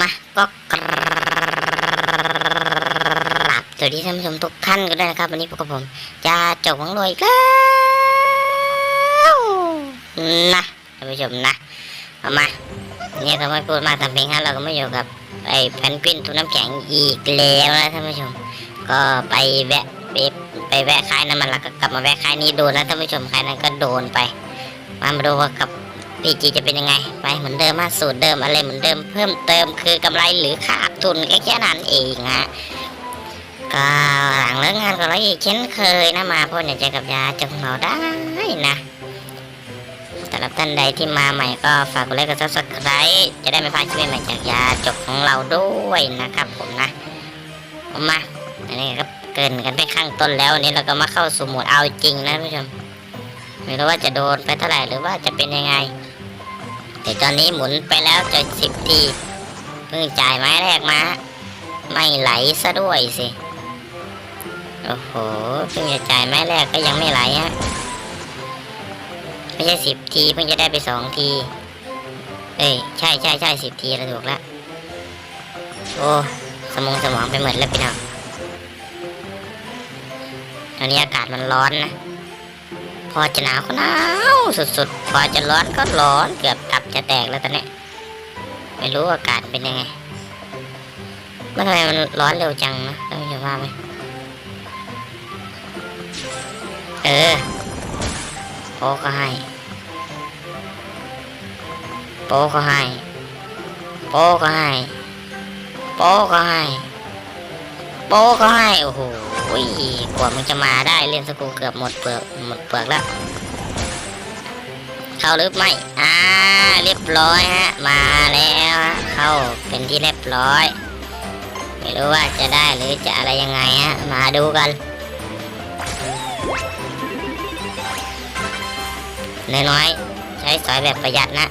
มาก็กราบสวัสดีท่านผู้ชมทุกท่านกันด้วยนะครับ วันนี้พบกับผม จะจบของรวยกแล้วนะท่านผู้ชมนะเอามาเนี่ยก็ไม่พูดมาทำเพลงฮะเราก็ไม่อยู่กับ ไอ้แพนกวินทุนน้ำแข็งอีกแล้วนะท่านผู้ชม ก็ไปแวะไปไปแวะค่ายน้ำมันแล้วก็กลับมาแวะค่ายนี้โดนนะท่านผู้ชมค่ายนั้นก็โดนไป มามาดูว่ากับ พีจีจะเป็นยังไง ไปเหมือนเดิมมาสูตรเดิมอะไรเหมือนเดิมเพิ่มเติมคือกำไรหรือขาดทุนแค่แค่นั้นเองฮะก็หลังเลิกงานก็เราอีกเช่นเคยนะมาพ่นใจกับยาจงเราได้นะสำหรับท่านใดที่มาใหม่ก็ฝากกดไลค์กดซับสไครต์จะได้ไม่พลาดคลิปใหม่จากยาจบของเราด้วยนะครับผมนะมาอันนี้ก็เกินกันไปข้างต้นแล้วนี้เราก็มาเข้าสู่หมวดเอาจริงนะผู้ชมไม่รู้ว่าจะโดนไปเท่าไหร่หรือว่าจะเป็นยังไง แต่ตอนนี้หมุนไปแล้วจะสิบทีเพิ่งจ่ายไม้แรกมา ไม่ไหลซะด้วยสิ โอ้โหเพิ่งจะจ่ายไม้แรกก็ยังไม่ไหลฮะไม่ใช่สิบทีเพิ่งจะได้ไปสองที เอ้ยใช่ใช่ใช่สิบทีแล้วถูกแล้วโอ้สมองสมองไปหมดแล้วพี่น้องตอนนี้อากาศมันร้อนนะ อจะหนาวก็หนาวสุดๆ พอจะร้อนก็ร้อนเกือบตับจะแตกแล้วตอนนี้ ไม่รู้อากาศเป็นยังไงมันทำไมมันร้อนเร็วจังนะต้องจะว่าไหมเออโป๊ก็ให้โป๊ก็ให้โป๊ก็ให้โป๊ก็ให้โป๊ก็ให้โอ้โห อุ๊ยกว่ามึงจะมาได้เล่นสกูเกือบหมดเปลือกหมดเปลือกแล้ว เข้าหรือไม่อ่าเรียบร้อยฮะ มาแล้วฮะ เข้าเป็นที่เรียบร้อย ไม่รู้ว่าจะได้หรือจะอะไรยังไงฮะ มาดูกันน้อยๆใช้สอยแบบประหยัดนะ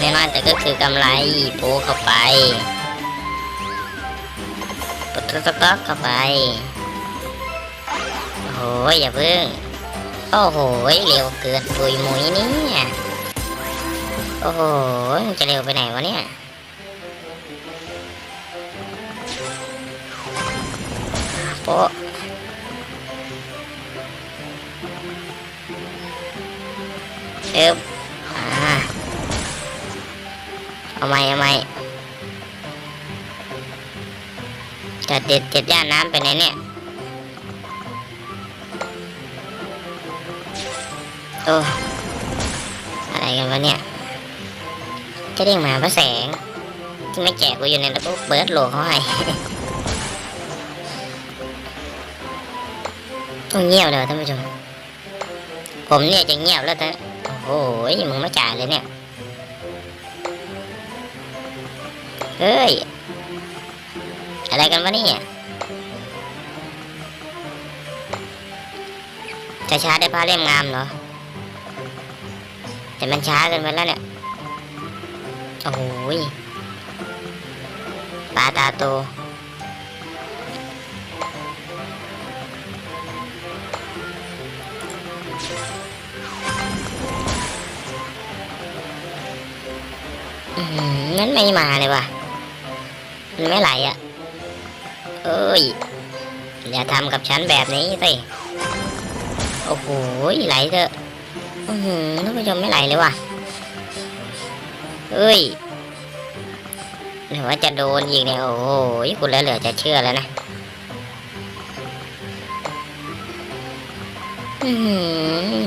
น้อยๆแต่ก็คือกำไรโปเข้าไป ปุตสต๊อกเข้าไป โอ้โหอย่าเพิ่ง โอ้โหเร็วเกินปุยมุยเนี่ย โอ้โหจะเร็วไปไหนวะเนี่ยโป๊ะเอ๊บอ่าเอาไหมเอาไหม จะเด็ดเจ็ดย่าน้ำไปไหนเนี่ย โอ้อะไรกันวะเนี่ยจะเด้งมาพระแสง ที่ไม่แจกกูอยู่ในระบบเบิร์ดโหลเขาให้ต้องเงียบเลยท่านผู้ชม ผมเนี่ยจะเงียบแล้วแต่โอ้โหมึงไม่จ่ายเลยเนี่ย เฮ้ย อะไรกันวะเนี่ยจะช้าได้ผ้าเล่มงามเหรอแต่มันช้าเกินไปแล้วเนี่ย โอ้โหปลาตาโตอืมมันไม่มาเลยว่ะ มันไม่ไหลอะ เอ้ย อย่าทำกับฉันแบบนี้สิโอ้โหไหลเถอะอือหือท่านผู้ชมไม่ไหลเลยว่ะเอ้ยหรือว่าจะโดนอีกเนี่ยโอ้โหคุณแล้วเหลือจะเชื่อแล้วนะอือหือ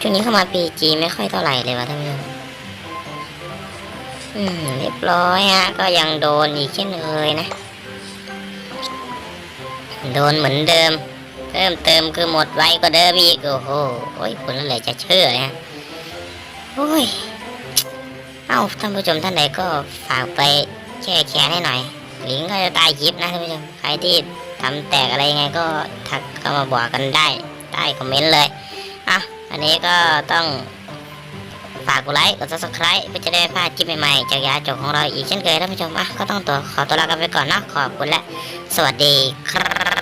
ช่วงนี้เข้ามาปีจีไม่ค่อยเท่าไหร่เลยว่ะท่านผู้ชมอืมเรียบร้อยฮะก็ยังโดนอีกเช่นเคยนะ โดนเหมือนเดิม เพิ่มเติมคือหมดไวกว่าเดิมอีก โอ้โหโอ้ยคุณแล้วเลยจะเชื่อนะโอ้ย เอ้าท่านผู้ชมท่านใดก็ฝากไปแชร์แชร์ให้หน่อย ลิงก์ก็จะใต้คลิปนะท่านผู้ชม ใครที่ทำแตกอะไรยังไงก็ทักเข้ามาบอกกันได้ใต้คอมเมนต์เลย อะ อันนี้ก็ต้องฝากกดไลค์ กด subscribe เพื่อจะได้พลาดคลิปใหม่ๆ จากยาจบของเราอีกเช่นเคยท่านผู้ชมอะก็ต้องตัวขอตัวลากันไปก่อนนะขอบคุณและ สวัสดีครับ